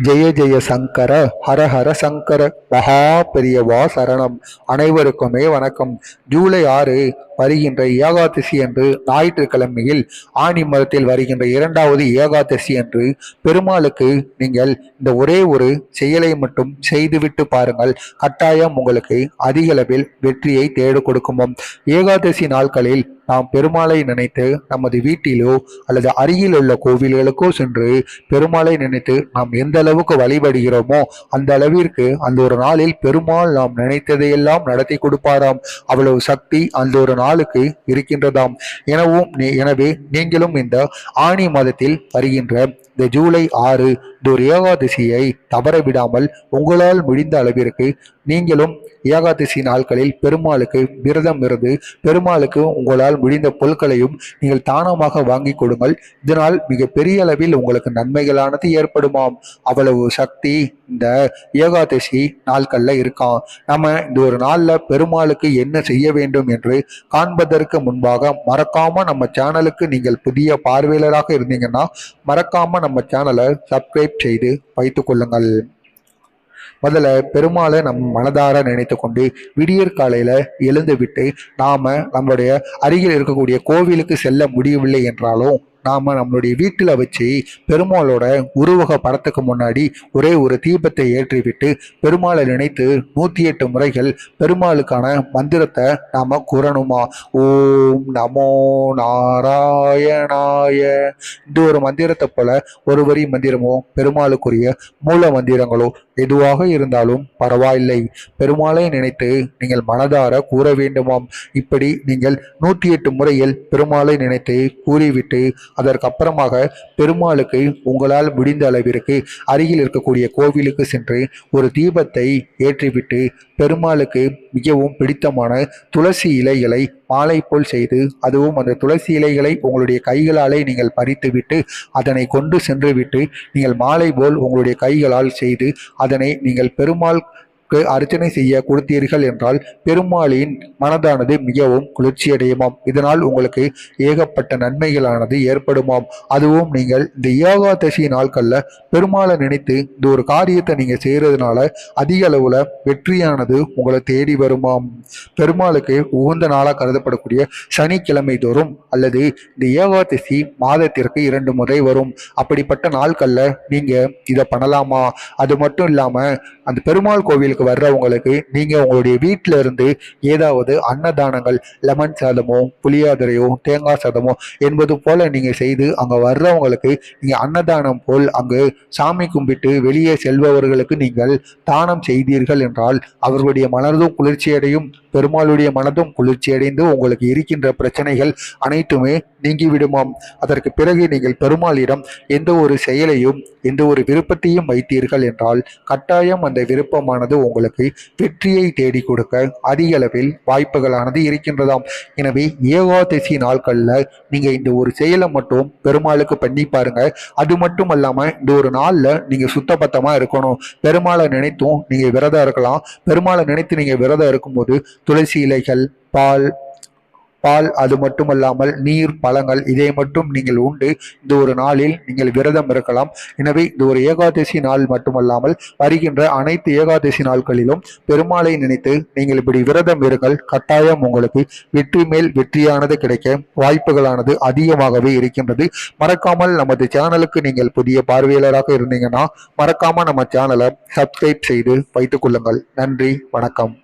ஜெய ஜெய சங்கர ஹர ஹர சங்கர மகா பெரியவா சரணம். அனைவருக்குமே வணக்கம். ஜூலை ஆறு வருகின்ற ஏகாதசி என்று ஞாயிற்றுக்கிழமையில் ஆணி மரத்தில் வருகின்ற இரண்டாவது ஏகாதசி என்று பெருமாளுக்கு நீங்கள் இந்த ஒரே ஒரு செயலை மட்டும் செய்துவிட்டு பாருங்கள். கட்டாயம் உங்களுக்கு அதிகளவில் வெற்றியை தேடு கொடுக்குமாம். ஏகாதசி நாட்களில் நாம் பெருமாளை நினைத்து நமது வீட்டிலோ அல்லது அருகில் உள்ள கோவில்களுக்கோ சென்று பெருமாளை நினைத்து நாம் எந்த அளவுக்கு வழிபடுகிறோமோ அந்த அளவிற்கு அந்த ஒரு நாளில் பெருமாள் நாம் நினைத்ததையெல்லாம் நடத்தி கொடுப்பாராம். அவ்வளவு சக்தி அந்த ஒரு நாள் நாளுக்கு இருக்கின்றதாம். எனவும் எனவே நீங்களும் இந்த ஆணி மாதத்தில் வருகின்ற இந்த ஜூலை ஆறு ஒரு ஏகாதசியை தவற விடாமல் உங்களால் முடிந்த அளவிற்கு நீங்களும் ஏகாதசி நாட்களில் பெருமாளுக்கு விரதம் இருந்து பெருமாளுக்கு உங்களால் முடிந்த பொருட்களையும் நீங்கள் தானமாக வாங்கி கொடுங்கள். இதனால் மிக பெரிய அளவில் உங்களுக்கு நன்மைகளானது ஏற்படுமாம். அவ்வளவு சக்தி இந்த ஏகாதசி நாட்களில் இருக்காம் நம்ம இந்த ஒரு நாளில் பெருமாளுக்கு என்ன செய்ய வேண்டும் என்று காண்பதற்கு முன்பாக மறக்காம நம்ம சேனலுக்கு நீங்கள் புதிய பார்வையாளராக இருந்தீங்கன்னா மறக்காம நம்ம சேனலை சப்ஸ்கிரைப் செய்து வைத்து கொள்ளுங்கள். முதல்ல பெருமாளை நம் மனதார நினைத்து கொண்டு விடியற் காலையில எழுந்துவிட்டு நாம் நம்மளுடைய அருகில் இருக்கக்கூடிய கோவிலுக்கு செல்ல முடியவில்லை என்றாலும் நாம நம்மளுடைய வீட்டில் வச்சு பெருமாளோட உருவக படத்துக்கு முன்னாடி ஒரே ஒரு தீபத்தை ஏற்றிவிட்டு பெருமாளை நினைத்து நூற்றி எட்டு முறைகள் பெருமாளுக்கான மந்திரத்தை நாம கூறணுமா? ஓம் நமோ நாராயணாய. இந்த ஒரு மந்திரத்தை போல ஒரு வரி மந்திரமோ பெருமாளுக்குரிய மூல மந்திரங்களோ எதுவாக இருந்தாலும் பரவாயில்லை. பெருமாளை நினைத்து நீங்கள் மனதார கூற வேண்டுமாம். இப்படி நீங்கள் நூற்றி எட்டு முறையில் பெருமாளை நினைத்து கூறிவிட்டு அதற்கப்புறமாக பெருமாளுக்கு உங்களால் முடிந்த அளவிற்கு அருகில் இருக்கக்கூடிய கோவிலுக்கு சென்று ஒரு தீபத்தை ஏற்றிவிட்டு பெருமாளுக்கு மிகவும் பிடித்தமான துளசி இலைகளை மாலை போல் செய்து அதுவும் அந்த துளசி இலைகளை உங்களுடைய கைகளாலே நீங்கள் பறித்துவிட்டு அதனை கொண்டு சென்றுவிட்டு நீங்கள் மாலை போல் உங்களுடைய கைகளால் செய்து அதனை நீங்கள் பெருமாள் அர்ச்சனை செய்ய கொடுத்தீர்கள் என்றால் பெருமாளின் மனதானது மிகவும் குளிர்ச்சியடையுமாம். இதனால் உங்களுக்கு ஏகப்பட்ட நன்மைகளானது ஏற்படுமாம். அதுவும் நீங்கள் இந்த ஏகாதசி நாட்கள்ல பெருமாளை நினைத்து இந்த ஒரு காரியத்தை நீங்க செய்யறதுனால அதிக அளவுல வெற்றியானது உங்களை தேடி வருமாம். பெருமாளுக்கு உகந்த நாளாக கருதப்படக்கூடிய சனிக்கிழமை தோறும் அல்லது இந்த ஏகாதசி மாதத்திற்கு இரண்டு முறை வரும். அப்படிப்பட்ட நாட்கள்ல நீங்க இதை பண்ணலாமா? அது மட்டும் இல்லாம அந்த பெருமாள் கோவிலுக்கு வர்றவங்களுக்கு நீங்க உங்களுடைய வீட்டில இருந்து ஏதாவது அன்னதானங்கள் லெமன் சாதமோ புளியாதரையோ தேங்காய் சாதமோ என்பது போல நீங்க செய்து அங்க வர்றவங்களுக்கு நீங்க அன்னதானம் போல் அங்கு சாமி கும்பிட்டு வெளியே செல்பவர்களுக்கு நீங்கள் தானம் செய்தீர்கள் என்றால் அவர்களுடைய மனதும் குளிர்ச்சியடையும். பெருமாளுடைய மனதும் குளிர்ச்சியடைந்து உங்களுக்கு இருக்கின்ற பிரச்சனைகள் அனைத்துமே நீங்கிவிடுமாம். அதற்கு பிறகு நீங்கள் பெருமாளிடம் எந்த ஒரு செயலையும் எந்த ஒரு விருப்பத்தையும் வைத்தீர்கள் என்றால் கட்டாயம் அந்த விருப்பமானது உங்களுக்கு வெற்றியை தேடி கொடுக்க அதிக அளவில் வாய்ப்புகளானது இருக்கின்றதாம். எனவே ஏகாதசி நாட்கள்ல நீங்க இந்த ஒரு செயலை மட்டும் பெருமாளுக்கு பண்ணி பாருங்க. அது மட்டும் இல்லாமல் இந்த ஒரு நாள்ல நீங்க சுத்தபத்தமா இருக்கணும். பெருமாளை நினைத்தும் நீங்க விரதம் இருக்கலாம். பெருமாளை நினைத்து நீங்க விரதம் இருக்கும்போது துளசி இலைகள் பால் பால் அது மட்டுமல்லாமல் நீர் பழங்கள் இதை மட்டும் நீங்கள் உண்டு. இந்த ஒரு நாளில் நீங்கள் விரதம் இருக்கலாம். எனவே இந்த ஒரு ஏகாதசி நாள் மட்டுமல்லாமல் வருகின்ற அனைத்து ஏகாதசி நாட்களிலும் பெருமாளை நினைத்து நீங்கள் இப்படி விரதம் இருங்கள். கட்டாயம் உங்களுக்கு வெற்றி மேல் வெற்றியானது கிடைக்க வாய்ப்புகளானது அதிகமாகவே இருக்கின்றது. மறக்காமல் நமது சேனலுக்கு நீங்கள் புதிய பார்வையாளராக இருந்தீங்கன்னா மறக்காமல் நம்ம சேனலை சப்ஸ்கிரைப் செய்து வைத்துக் கொள்ளுங்கள். நன்றி வணக்கம்.